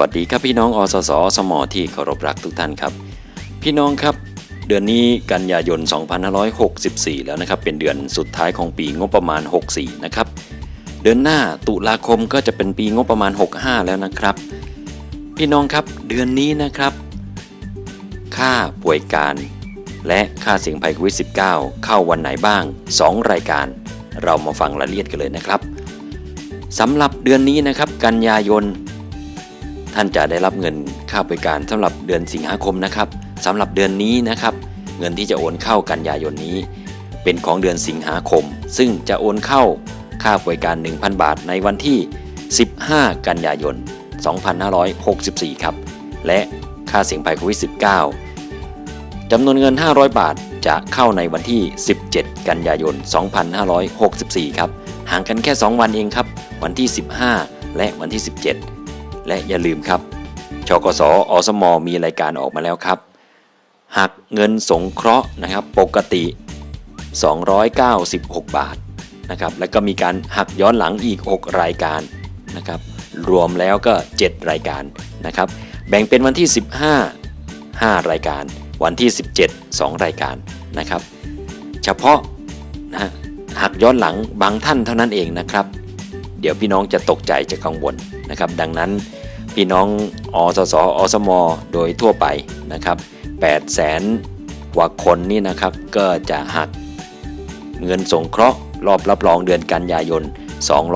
วัสดีครับพี่น้องอสสสมอที่เคารพรักทุกท่านครับ พี่น้องครับ เดือนนี้กันยายน 2564 แล้วนะครับ เป็นเดือนสุดท้ายของปีงบประมาณ 64 นะครับ เดือนหน้าตุลาคมก็จะเป็นปีงบประมาณ 65 แล้วนะครับ พี่น้องครับเดือนนี้นะครับ ค่าป่วยการ และค่าเสี่ยงภัยโควิด -19 เข้าวันไหนบ้าง 2 รายการ เรามาฟังรายละเอียดกันเลยนะครับสำหรับเดือนนี้นะครับกันยายน ท่านจะได้รับเงินค่าบริการสำหรับเดือนสิงหาคมนะครับสำหรับเดือนนี้นะครับ เงินที่จะโอนเข้ากันยายนนี้ เป็นของเดือนสิงหาคม ซึ่งจะโอนเข้าค่าบริการ 1,000 บาทในวันที่ 15 กันยายน 2564 ครับ และค่าเสี่ยงภัยโควิด -19 จำนวนเงิน 500 บาทจะเข้าในวันที่ 17 กันยายน 2564 ครับ ห่างกันแค่ 2 วันเองครับ วันที่ 15 และวันที่ 17 และอย่าลืมครับชกสอสมมีรายการออกมาแล้วครับหักเงินสงเคราะห์นะครับปกติ 296 บาทนะครับแล้วก็มีการหักย้อนหลังอีก 6 รายการนะครับรวมแล้วก็ 7 รายการนะครับแบ่งเป็นวันที่ 15 5 รายการ วันที่ 17 2 รายการนะครับเฉพาะนะฮะหักย้อนหลังบางท่านเท่านั้นเองนะครับ เดี๋ยวพี่น้องจะตกใจจะกังวลนะครับดังนั้น พี่น้องอสสอสมโดยทั่วไปนะครับ8แสนกว่าคนนี่นะครับก็จะหักเงินสงเคราะห์รอบรับรองเดือนกันยายน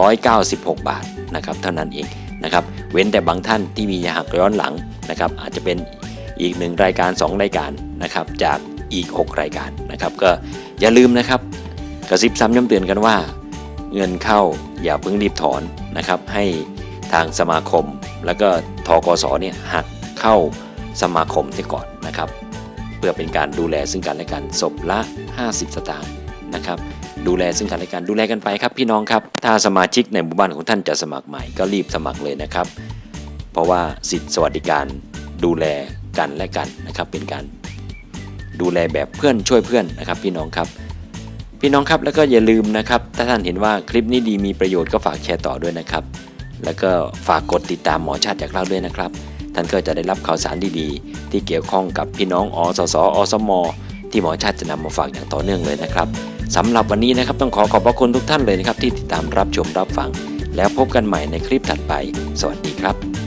296 บาทนะครับเท่านั้นเองนะครับเว้นแต่บางท่านที่มีหักย้อนหลังนะครับอาจจะเป็นอีกหนึ่งรายการ 2 รายการนะครับจากอีก 6 รายการนะครับก็อย่าลืมนะครับกระซิบซ้ำย้ำเตือนกันว่า เงินเข้าอย่าเพิ่งรีบถอนนะครับให้ ทางสมาคม แล้วก็ทกสเนี่ยหักเข้าสมาคมเสียก่อนนะครับ เพื่อเป็นการดูแลซึ่งกันและกันศพละ 50 สตางค์นะครับ ดูแลซึ่งกันและกันดูแลกันไปครับพี่น้องครับ ถ้าสมาชิกในหมู่บ้านของท่านจะสมัครใหม่ก็รีบสมัครเลยนะครับ เพราะว่าสิทธิสวัสดิการดูแลกันและกันนะครับ เป็นการดูแลแบบเพื่อนช่วยเพื่อนนะครับ พี่น้องครับ พี่น้องครับแล้วก็อย่าลืมนะครับ ถ้าท่านเห็นว่าคลิปนี้ดีมีประโยชน์ก็ฝากแชร์ต่อด้วยนะครับ แล้วก็ฝากกดติดตามหมอชาติจากเราด้วยนะครับ ท่านก็จะได้รับข่าวสารดีๆ ที่เกี่ยวข้องกับพี่น้องอสสอสม ที่หมอชาติจะนำมาฝากอย่างต่อเนื่องเลยนะครับสำหรับวันนี้นะครับต้องขอขอบพระคุณทุกท่านเลยนะครับ ที่ติดตามรับชมรับฟัง แล้วพบกันใหม่ในคลิปถัดไป สวัสดีครับ